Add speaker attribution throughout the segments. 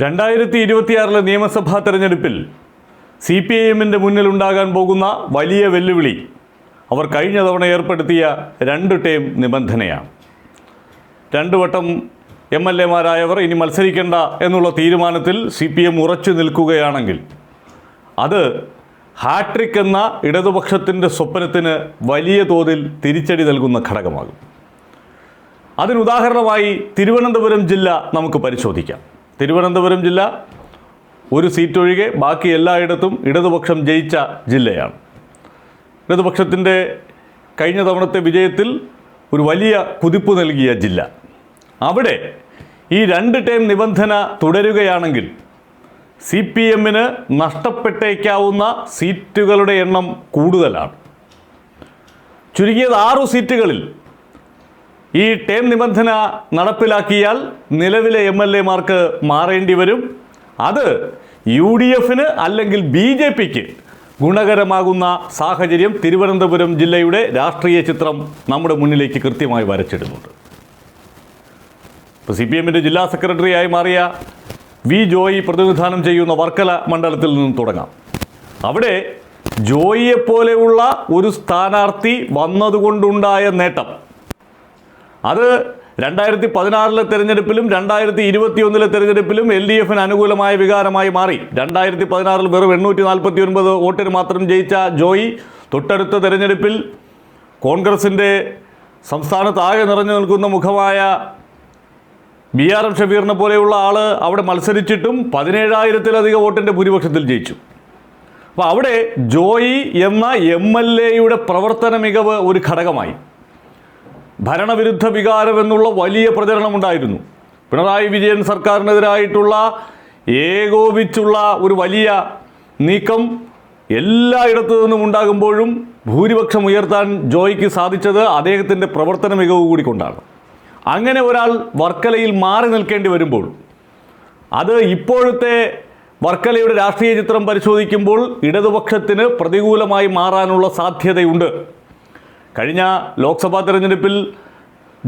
Speaker 1: രണ്ടായിരത്തി ഇരുപത്തിയാറിലെ നിയമസഭാ തെരഞ്ഞെടുപ്പിൽ സി പി ഐ എമ്മിന്റെ മുന്നിലുണ്ടാകാൻ പോകുന്ന വലിയ വെല്ലുവിളി അവർ കഴിഞ്ഞ തവണ ഏർപ്പെടുത്തിയ രണ്ട് ടേം നിബന്ധനയാണ്. രണ്ടു വട്ടം എം എൽ എമാരായവർ ഇനി മത്സരിക്കേണ്ട എന്നുള്ള തീരുമാനത്തിൽ സി പി എം ഉറച്ചു നിൽക്കുകയാണെങ്കിൽ അത് ഹാട്രിക് എന്ന ഇടതുപക്ഷത്തിന്റെ സ്വപ്നത്തിന് വലിയ തോതിൽ തിരിച്ചടി നൽകുന്ന ഘടകമാകും. അതിനുദാഹരണമായി തിരുവനന്തപുരം ജില്ല നമുക്ക് പരിശോധിക്കാം. തിരുവനന്തപുരം ജില്ല ഒരു സീറ്റ് ഒഴികെ ബാക്കി എല്ലായിടത്തും ഇടതുപക്ഷം ജയിച്ച ജില്ലയാണ്. ഇടതുപക്ഷത്തിന്റെ കഴിഞ്ഞ തവണത്തെ വിജയത്തിൽ ഒരു വലിയ കുതിപ്പ് നൽകിയ ജില്ല. അവിടെ ഈ രണ്ട് ടേം നിബന്ധന തുടരുകയാണെങ്കിൽ സി പി എമ്മിന് നഷ്ടപ്പെട്ടേക്കാവുന്ന സീറ്റുകളുടെ എണ്ണം കൂടുതലാണ്. ചുരുങ്ങിയത് ആറു സീറ്റുകളിൽ ഈ ടേം നിബന്ധന നടപ്പിലാക്കിയാൽ നിലവിലെ എം എൽ എമാർക്ക് മാറേണ്ടി വരും. അത് യു ഡി എഫിന് അല്ലെങ്കിൽ ബി ജെ പിക്ക് ഗുണകരമാകുന്ന സാഹചര്യം തിരുവനന്തപുരം ജില്ലയുടെ രാഷ്ട്രീയ ചിത്രം നമ്മുടെ മുന്നിലേക്ക് കൃത്യമായി വരച്ചിടുന്നുണ്ട്. ഇപ്പോൾ സി പി എമ്മിന്റെ ജില്ലാ സെക്രട്ടറിയായി മാറിയ വി ജോയി പ്രതിനിധാനം ചെയ്യുന്ന വർക്കല മണ്ഡലത്തിൽ നിന്നും തുടങ്ങാം. അവിടെ ജോയിയെപ്പോലെയുള്ള ഒരു സ്ഥാനാർത്ഥി വന്നതുകൊണ്ടുണ്ടായ നേട്ടം അത് രണ്ടായിരത്തി പതിനാറിലെ തെരഞ്ഞെടുപ്പിലും രണ്ടായിരത്തി ഇരുപത്തി ഒന്നിലെ തെരഞ്ഞെടുപ്പിലും എൽ ഡി എഫിന് അനുകൂലമായ വികാരമായി മാറി. രണ്ടായിരത്തി പതിനാറിൽ വെറും എണ്ണൂറ്റി നാൽപ്പത്തി ഒൻപത് വോട്ടിന് മാത്രം ജയിച്ച ജോയി തൊട്ടടുത്ത തെരഞ്ഞെടുപ്പിൽ കോൺഗ്രസിന്റെ സംസ്ഥാനത്ത് ആകെ നിറഞ്ഞു നിൽക്കുന്ന മുഖമായ ബി ആർ എം ഷബീറിനെ പോലെയുള്ള ആൾ അവിടെ മത്സരിച്ചിട്ടും പതിനേഴായിരത്തിലധികം വോട്ടിന്റെ ഭൂരിപക്ഷത്തിൽ ജയിച്ചു. അപ്പോൾ അവിടെ ജോയി എന്ന എം എൽ എയുടെ പ്രവർത്തന മികവ് ഒരു ഘടകമായി. ഭരണവിരുദ്ധ വികാരം എന്നുള്ള വലിയ പ്രചരണമുണ്ടായിരുന്നു. പിണറായി വിജയൻ സർക്കാരിനെതിരായിട്ടുള്ള ഏകോപിച്ചുള്ള ഒരു വലിയ നീക്കം എല്ലായിടത്തു നിന്നും ഉണ്ടാകുമ്പോഴും ഭൂരിപക്ഷം ഉയർത്താൻ ജോയിക്ക് സാധിച്ചത് അദ്ദേഹത്തിന്റെ പ്രവർത്തന മികവ് കൂടി കൊണ്ടാണ്. അങ്ങനെ ഒരാൾ വർക്കലയിൽ മാറി നിൽക്കേണ്ടി വരുമ്പോൾ അത് ഇപ്പോഴത്തെ വർക്കലയുടെ രാഷ്ട്രീയ ചിത്രം പരിശോധിക്കുമ്പോൾ ഇടതുപക്ഷത്തിന് പ്രതികൂലമായി മാറാനുള്ള സാധ്യതയുണ്ട്. കഴിഞ്ഞ ലോക്സഭാ തെരഞ്ഞെടുപ്പിൽ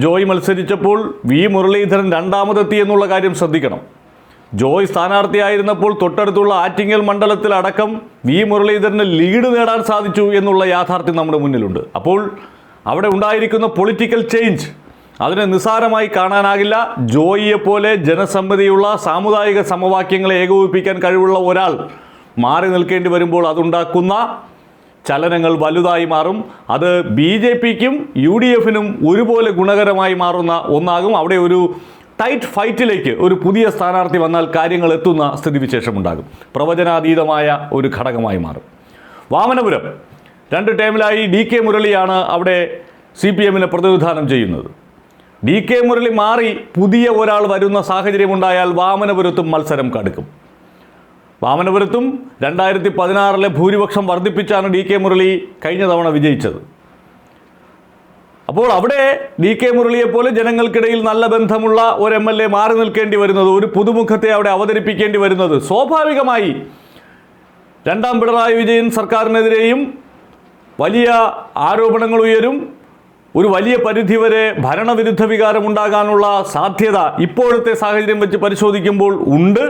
Speaker 1: ജോയ് മത്സരിച്ചപ്പോൾ വി മുരളീധരൻ രണ്ടാമതെത്തി എന്നുള്ള കാര്യം ശ്രദ്ധിക്കണം. ജോയ് സ്ഥാനാർത്ഥിയായിരുന്നപ്പോൾ തൊട്ടടുത്തുള്ള ആറ്റിങ്ങൽ മണ്ഡലത്തിൽ അടക്കം വി മുരളീധരന് ലീഡ് നേടാൻ സാധിച്ചു എന്നുള്ള യാഥാർത്ഥ്യം നമ്മുടെ മുന്നിലുണ്ട്. അപ്പോൾ അവിടെ ഉണ്ടായിരിക്കുന്ന പൊളിറ്റിക്കൽ ചേഞ്ച് അതിനെ നിസ്സാരമായി കാണാനാകില്ല. ജോയിയെ പോലെ ജനസമ്മതിയുള്ള സാമുദായിക സമവാക്യങ്ങളെ ഏകോപിപ്പിക്കാൻ കഴിവുള്ള ഒരാൾ മാറി നിൽക്കേണ്ടി വരുമ്പോൾ അതുണ്ടാക്കുന്ന ചലനങ്ങൾ വലുതായി മാറും. അത് ബി ജെ പിക്കും യു ഡി എഫിനും ഒരുപോലെ ഗുണകരമായി മാറുന്ന ഒന്നാകും. അവിടെ ഒരു ടൈറ്റ് ഫൈറ്റിലേക്ക് ഒരു പുതിയ സ്ഥാനാർത്ഥി വന്നാൽ കാര്യങ്ങൾ എത്തുന്ന സ്ഥിതിവിശേഷമുണ്ടാകും. പ്രവചനാതീതമായ ഒരു ഘടകമായി മാറും. വാമനപുരം. രണ്ട് ടേമിലായി ഡി കെ മുരളിയാണ് അവിടെ സി പി എമ്മിനെ പ്രതിനിധാനം ചെയ്യുന്നത്. ഡി കെ മുരളി മാറി പുതിയ ഒരാൾ വരുന്ന സാഹചര്യമുണ്ടായാൽ വാമനപുരത്തും മത്സരം കടുക്കും. വാമനപുരത്തും രണ്ടായിരത്തി പതിനാറിലെ ഭൂരിപക്ഷം വർദ്ധിപ്പിച്ചാണ് ഡി കെ മുരളി കഴിഞ്ഞ തവണ വിജയിച്ചത്. അപ്പോൾ അവിടെ ഡി കെ മുരളിയെ പോലെ ജനങ്ങൾക്കിടയിൽ നല്ല ബന്ധമുള്ള ഒരു എം എൽ എ മാറി നിൽക്കേണ്ടി വരുന്നത് ഒരു പുതുമുഖത്തെ അവിടെ അവതരിപ്പിക്കേണ്ടി വരുന്നത് സ്വാഭാവികമായി രണ്ടാം പിണറായി വിജയൻ സർക്കാരിനെതിരെയും വലിയ ആരോപണങ്ങൾ ഉയരും ഒരു വലിയ പരിധിവരെ ഭരണവിരുദ്ധ വികാരം ഉണ്ടാകാനുള്ള സാധ്യത ഇപ്പോഴത്തെ സാഹചര്യം വെച്ച് പരിശോധിക്കുമ്പോൾ ഉണ്ട്.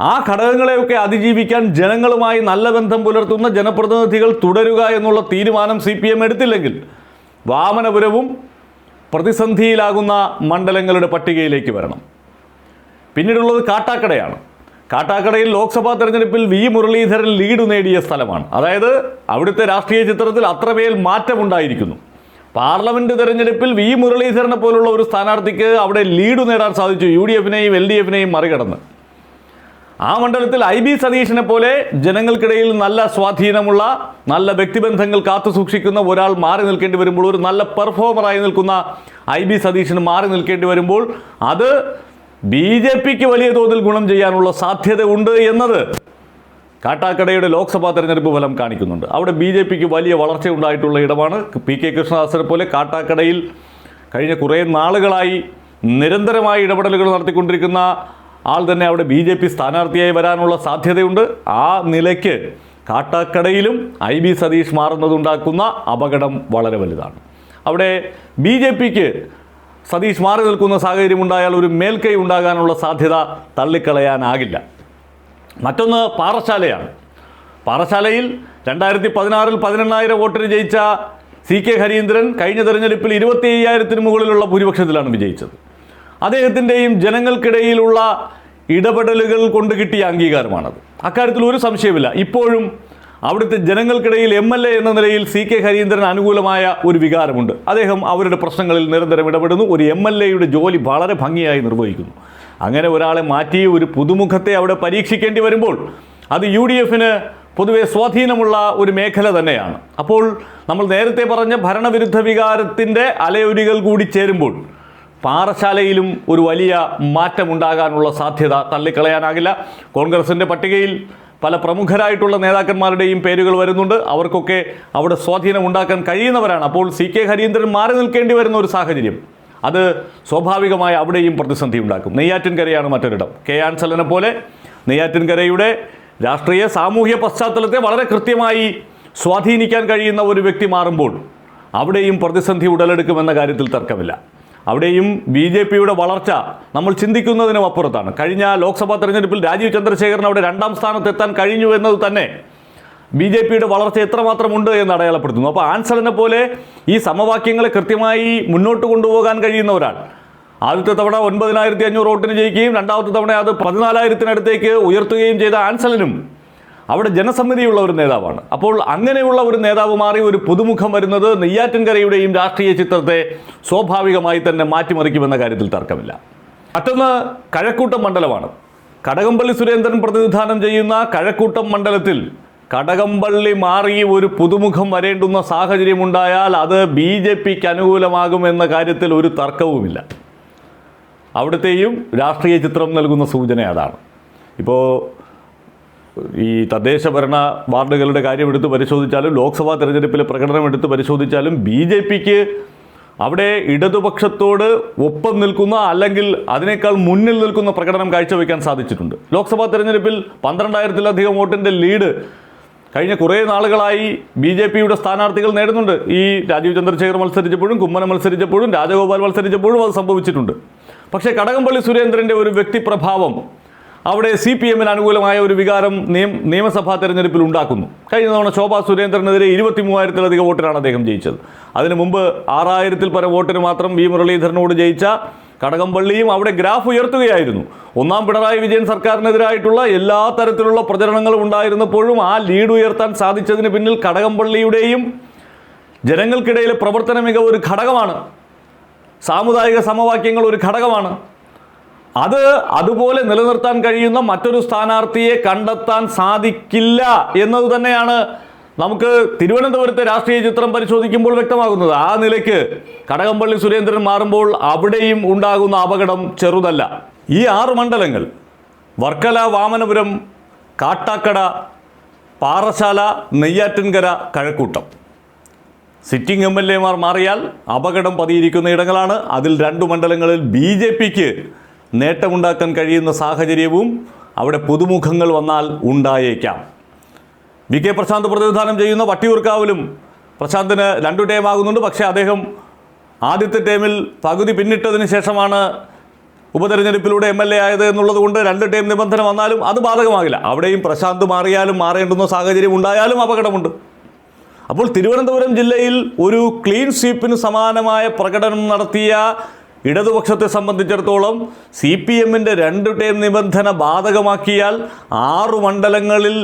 Speaker 1: ആ ഘടകങ്ങളെയൊക്കെ അതിജീവിക്കാൻ ജനങ്ങളുമായി നല്ല ബന്ധം പുലർത്തുന്ന ജനപ്രതിനിധികൾ തുടരുക എന്നുള്ള തീരുമാനം സി പി എം എടുത്തില്ലെങ്കിൽ വാമനപുരവും പ്രതിസന്ധിയിലാകുന്ന മണ്ഡലങ്ങളുടെ പട്ടികയിലേക്ക് വരണം. പിന്നീടുള്ളത് കാട്ടാക്കടയാണ്. കാട്ടാക്കടയിൽ ലോക്സഭാ തെരഞ്ഞെടുപ്പിൽ വി മുരളീധരൻ ലീഡ് നേടിയ സ്ഥലമാണ്. അതായത് അവിടുത്തെ രാഷ്ട്രീയ ചിത്രത്തിൽ അത്രമേൽ മാറ്റമുണ്ടായിരിക്കുന്നു. പാർലമെന്റ് തെരഞ്ഞെടുപ്പിൽ വി മുരളീധരനെ പോലുള്ള ഒരു സ്ഥാനാർത്ഥിക്ക് അവിടെ ലീഡ് നേടാൻ സാധിച്ചു. യു ഡി എഫിനെയും എൽ ഡി എഫിനെയും മറികടന്ന്. ആ മണ്ഡലത്തിൽ ഐ ബി സതീഷിനെ പോലെ ജനങ്ങൾക്കിടയിൽ നല്ല സ്വാധീനമുള്ള നല്ല വ്യക്തിബന്ധങ്ങൾ കാത്തു സൂക്ഷിക്കുന്ന ഒരാൾ മാറി നിൽക്കേണ്ടി വരുമ്പോൾ ഒരു നല്ല പെർഫോമറായി നിൽക്കുന്ന ഐ ബി സതീഷിന് മാറി നിൽക്കേണ്ടി വരുമ്പോൾ അത് ബി ജെ പിക്ക് വലിയ തോതിൽ ഗുണം ചെയ്യാനുള്ള സാധ്യത ഉണ്ട് എന്നത് കാട്ടാക്കടയുടെ ലോക്സഭാ തെരഞ്ഞെടുപ്പ് ഫലം കാണിക്കുന്നുണ്ട്. അവിടെ ബി ജെ പിക്ക് വലിയ വളർച്ച ഉണ്ടായിട്ടുള്ള ഇടമാണ്. പി കെ കൃഷ്ണദാസനെ പോലെ കാട്ടാക്കടയിൽ കഴിഞ്ഞ കുറേ നാളുകളായി നിരന്തരമായി ഇടപെടലുകൾ നടത്തിക്കൊണ്ടിരിക്കുന്ന ആൾ തന്നെ അവിടെ ബി ജെ പി സ്ഥാനാർത്ഥിയായി വരാനുള്ള സാധ്യതയുണ്ട്. ആ നിലയ്ക്ക് കാട്ടാക്കടയിലും ഐ ബി സതീഷ് മാറുന്നതുണ്ടാക്കുന്ന അപകടം വളരെ വലുതാണ്. അവിടെ ബി ജെ പിക്ക് സതീഷ് മാറി നിൽക്കുന്ന സാഹചര്യം ഉണ്ടായാൽ ഒരു മേൽക്കൈ ഉണ്ടാകാനുള്ള സാധ്യത തള്ളിക്കളയാനാകില്ല. മറ്റൊന്ന് പാറശാലയാണ്. പാറശാലയിൽ രണ്ടായിരത്തി പതിനാറിൽ പതിനെണ്ണായിരം വോട്ടിന് ജയിച്ച സി കെ ഹരീന്ദ്രൻ കഴിഞ്ഞ തെരഞ്ഞെടുപ്പിൽ ഇരുപത്തി അയ്യായിരത്തിന് മുകളിലുള്ള ഭൂരിപക്ഷത്തിലാണ് വിജയിച്ചത്. അദ്ദേഹത്തിന്റെയും ജനങ്ങൾക്കിടയിലുള്ള ഇടപെടലുകൾ കൊണ്ട് കിട്ടിയ അംഗീകാരമാണത്. അക്കാര്യത്തിൽ ഒരു സംശയമില്ല ഇപ്പോഴും അവിടുത്തെ ജനങ്ങൾക്കിടയിൽ എം എൽ എ എന്ന നിലയിൽ സി കെ ഹരീന്ദ്രൻ അനുകൂലമായ ഒരു വികാരമുണ്ട്. അദ്ദേഹം അവരുടെ പ്രശ്നങ്ങളിൽ നിരന്തരം ഇടപെടുന്നു. ഒരു എം എൽ എയുടെ ജോലി വളരെ ഭംഗിയായി നിർവഹിക്കുന്നു. അങ്ങനെ ഒരാളെ മാറ്റി ഒരു പുതുമുഖത്തെ അവിടെ പരീക്ഷിക്കേണ്ടി വരുമ്പോൾ അത് യു ഡി എഫിന് പൊതുവെ സ്വാധീനമുള്ള ഒരു മേഖല തന്നെയാണ്. അപ്പോൾ നമ്മൾ നേരത്തെ പറഞ്ഞ ഭരണവിരുദ്ധ വികാരത്തിന്റെ അലയൊരികൾ കൂടി ചേരുമ്പോൾ പാറശാലയിലും ഒരു വലിയ മാറ്റമുണ്ടാകാനുള്ള സാധ്യത തള്ളിക്കളയാനാകില്ല. കോൺഗ്രസിന്റെ പട്ടികയിൽ പല പ്രമുഖരായിട്ടുള്ള നേതാക്കന്മാരുടെയും പേരുകൾ വരുന്നുണ്ട്. അവർക്കൊക്കെ അവിടെ സ്വാധീനം ഉണ്ടാക്കാൻ കഴിയുന്നവരാണ്. അപ്പോൾ സി കെ ഹരീന്ദ്രൻ മാറി നിൽക്കേണ്ടി വരുന്ന ഒരു സാഹചര്യം അത് സ്വാഭാവികമായി അവിടെയും പ്രതിസന്ധി ഉണ്ടാക്കും. നെയ്യാറ്റിൻകരയാണ് മറ്റൊരിടം. കെ ആൻസലനെ പോലെ നെയ്യാറ്റിൻകരയുടെ രാഷ്ട്രീയ സാമൂഹ്യ പശ്ചാത്തലത്തെ വളരെ കൃത്യമായി സ്വാധീനിക്കാൻ കഴിയുന്ന ഒരു വ്യക്തി മാറുമ്പോൾ അവിടെയും പ്രതിസന്ധി ഉടലെടുക്കുമെന്ന കാര്യത്തിൽ തർക്കമില്ല. അവിടെയും ബി ജെ പിയുടെ വളർച്ച നമ്മൾ ചിന്തിക്കുന്നതിനും അപ്പുറത്താണ്. കഴിഞ്ഞ ലോക്സഭാ തെരഞ്ഞെടുപ്പിൽ രാജീവ് ചന്ദ്രശേഖരൻ അവിടെ രണ്ടാം സ്ഥാനത്തെത്താൻ കഴിഞ്ഞു എന്നത് തന്നെ ബി ജെ പിയുടെ വളർച്ച എത്രമാത്രമുണ്ട് എന്ന് അടയാളപ്പെടുത്തുന്നു. അപ്പോൾ ആൻസറിനെ പോലെ ഈ സമവാക്യങ്ങളെ കൃത്യമായി മുന്നോട്ട് കൊണ്ടുപോകാൻ കഴിയുന്ന ഒരാൾ ആദ്യത്തെ തവണ ഒൻപതിനായിരത്തി അഞ്ഞൂറ് വോട്ടിന് ജയിക്കുകയും രണ്ടാമത്തെ തവണ അത് പതിനാലായിരത്തിനടുത്തേക്ക് ഉയർത്തുകയും ചെയ്ത ആൻസലനും അവിടെ ജനസമ്മതിയുള്ള ഒരു നേതാവാണ്. അപ്പോൾ അങ്ങനെയുള്ള ഒരു നേതാവ് മാറി ഒരു പുതുമുഖം വരുന്നത് നെയ്യാറ്റിൻകരയുടെയും രാഷ്ട്രീയ ചിത്രത്തെ സ്വാഭാവികമായി തന്നെ മാറ്റിമറിക്കുമെന്ന കാര്യത്തിൽ തർക്കമില്ല. മറ്റൊന്ന് കഴക്കൂട്ടം മണ്ഡലമാണ്. കടകംപള്ളി സുരേന്ദ്രൻ പ്രതിനിധാനം ചെയ്യുന്ന കഴക്കൂട്ടം മണ്ഡലത്തിൽ കടകംപള്ളി മാറി ഒരു പുതുമുഖം വരേണ്ടുന്ന സാഹചര്യമുണ്ടായാൽ അത് ബി ജെ പിക്ക് അനുകൂലമാകുമെന്ന കാര്യത്തിൽ ഒരു തർക്കവുമില്ല. അവിടുത്തെയും രാഷ്ട്രീയ ചിത്രം നൽകുന്ന സൂചന അതാണ്. ഇപ്പോൾ ഈ തദ്ദേശ ഭരണ വാർഡുകളുടെ കാര്യം എടുത്ത് പരിശോധിച്ചാലും ലോക്സഭാ തെരഞ്ഞെടുപ്പിലെ പ്രകടനം എടുത്ത് പരിശോധിച്ചാലും ബി ജെ പിക്ക് അവിടെ ഇടതുപക്ഷത്തോട് ഒപ്പം നിൽക്കുന്ന അല്ലെങ്കിൽ അതിനേക്കാൾ മുന്നിൽ നിൽക്കുന്ന പ്രകടനം കാഴ്ചവെക്കാൻ സാധിച്ചിട്ടുണ്ട്. ലോക്സഭാ തെരഞ്ഞെടുപ്പിൽ പന്ത്രണ്ടായിരത്തിലധികം വോട്ടിന്റെ ലീഡ് കഴിഞ്ഞ കുറേ നാളുകളായി ബി ജെ പിയുടെ സ്ഥാനാർത്ഥികൾ നേടുന്നുണ്ട്. ഈ രാജീവ് ചന്ദ്രശേഖർ മത്സരിച്ചപ്പോഴും കുമ്മനം മത്സരിച്ചപ്പോഴും രാജഗോപാൽ മത്സരിച്ചപ്പോഴും അത് സംഭവിച്ചിട്ടുണ്ട്. പക്ഷേ കടകംപള്ളി സുരേന്ദ്രന്റെ ഒരു വ്യക്തിപ്രഭാവം അവിടെ സി പി എമ്മിന് അനുകൂലമായ ഒരു വികാരം നിയം നിയമസഭാ തെരഞ്ഞെടുപ്പിൽ ഉണ്ടാക്കുന്നു. കഴിഞ്ഞ തവണ ശോഭാ സുരേന്ദ്രനെതിരെ ഇരുപത്തി മൂവായിരത്തിലധികം വോട്ടിനാണ് അദ്ദേഹം ജയിച്ചത്. അതിനു മുമ്പ് ആറായിരത്തിൽ പരം വോട്ടിന് മാത്രം വി മുരളീധരനോട് ജയിച്ച കടകംപള്ളിയും അവിടെ ഗ്രാഫ് ഉയർത്തുകയായിരുന്നു. ഒന്നാം പിണറായി വിജയൻ സർക്കാരിനെതിരായിട്ടുള്ള എല്ലാ തരത്തിലുള്ള പ്രചരണങ്ങളും ഉണ്ടായിരുന്നപ്പോഴും ആ ലീഡ് ഉയർത്താൻ സാധിച്ചതിന് പിന്നിൽ കടകംപള്ളിയുടെയും ജനങ്ങൾക്കിടയിലെ പ്രവർത്തന മികവ് ഒരു ഘടകമാണ്. സാമുദായിക സമവാക്യങ്ങൾ ഒരു ഘടകമാണ്. അത് അതുപോലെ നിലനിർത്താൻ കഴിയുന്ന മറ്റൊരു സ്ഥാനാർത്ഥിയെ കണ്ടെത്താൻ സാധിക്കില്ല എന്നത് തന്നെയാണ് നമുക്ക് തിരുവനന്തപുരത്തെ രാഷ്ട്രീയ ചിത്രം പരിശോധിക്കുമ്പോൾ വ്യക്തമാകുന്നത്. ആ നിലയ്ക്ക് കടകംപള്ളി സുരേന്ദ്രൻ മാറുമ്പോൾ അവിടെയും ഉണ്ടാകുന്ന അപകടം ചെറുതല്ല. ഈ ആറ് മണ്ഡലങ്ങൾ Varkala Vamanapuram Kattakada Parassala Neyyattinkara Kazhakkoottam. Sitting M L എമാർ മാറിയാൽ അപകടം പതിയിരിക്കുന്ന ഇടങ്ങളാണ്. അതിൽ രണ്ടു മണ്ഡലങ്ങളിൽ ബി ജെ പിക്ക് നേട്ടമുണ്ടാക്കാൻ കഴിയുന്ന സാഹചര്യവും അവിടെ പുതുമുഖങ്ങൾ വന്നാൽ ഉണ്ടായേക്കാം. വി കെ പ്രശാന്ത് പ്രതിനിധാനം ചെയ്യുന്ന വട്ടിയൂർക്കാവിലും പ്രശാന്തിന് രണ്ടു ടൈം ആകുന്നുണ്ട്. പക്ഷേ അദ്ദേഹം ആദ്യത്തെ ടൈമിൽ പകുതി പിന്നിട്ടതിന് ശേഷമാണ് ഉപതെരഞ്ഞെടുപ്പിലൂടെ എം എൽ എ ആയത് എന്നുള്ളതുകൊണ്ട് രണ്ട് ടൈം നിബന്ധന വന്നാലും അത് ബാധകമാകില്ല. അവിടെയും പ്രശാന്ത് മാറിയാലും മാറേണ്ടുന്ന സാഹചര്യം ഉണ്ടായാലും അപകടമുണ്ട്. അപ്പോൾ തിരുവനന്തപുരം ജില്ലയിൽ ഒരു ക്ലീൻ സ്വീപ്പിന് സമാനമായ പ്രകടനം നടത്തിയ ഇടതുപക്ഷത്തെ സംബന്ധിച്ചിടത്തോളം സി പി എമ്മിന്റെ രണ്ട് ടേം നിബന്ധന ബാധകമാക്കിയാൽ ആറു മണ്ഡലങ്ങളിൽ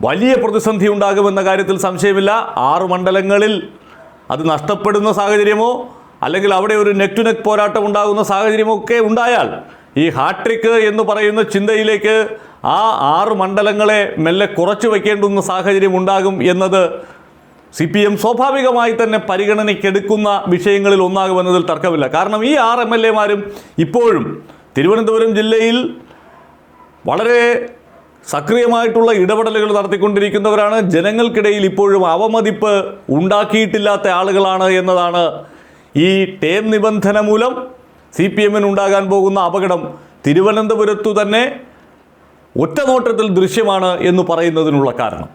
Speaker 1: വലിയ പ്രതിസന്ധി ഉണ്ടാകുമെന്ന കാര്യത്തിൽ സംശയമില്ല. ആറു മണ്ഡലങ്ങളിൽ അത് നഷ്ടപ്പെടുന്ന സാഹചര്യമോ അല്ലെങ്കിൽ അവിടെ ഒരു നെക്ക് ടു നെക്ക് പോരാട്ടം ഉണ്ടാകുന്ന സാഹചര്യമൊക്കെ ഉണ്ടായാൽ ഈ ഹാട്രിക്ക് എന്ന് പറയുന്ന ചിന്തയിലേക്ക് ആ ആറ് മണ്ഡലങ്ങളെ മെല്ലെ കുറച്ചു വയ്ക്കേണ്ടുന്ന സാഹചര്യം ഉണ്ടാകും എന്നത് സി പി എം സ്വാഭാവികമായി തന്നെ പരിഗണനയ്ക്കെടുക്കുന്ന വിഷയങ്ങളിൽ ഒന്നാകുമെന്നതിൽ തർക്കമില്ല. കാരണം ഈ ആറ് എം എൽ എമാരും ഇപ്പോഴും തിരുവനന്തപുരം ജില്ലയിൽ വളരെ സക്രിയമായിട്ടുള്ള ഇടപെടലുകൾ നടത്തിക്കൊണ്ടിരിക്കുന്നവരാണ്. ജനങ്ങൾക്കിടയിൽ ഇപ്പോഴും അവമതിപ്പ് ഉണ്ടാക്കിയിട്ടില്ലാത്ത ആളുകളാണ് എന്നതാണ് ഈ ടേം നിബന്ധന മൂലം സി പി എമ്മിന് ഉണ്ടാകാൻ പോകുന്ന അപകടം. തിരുവനന്തപുരത്തു തന്നെ ഒറ്റനോട്ടത്തിൽ ദൃശ്യമാണ് എന്ന് പറയുന്നതിനുള്ള കാരണം.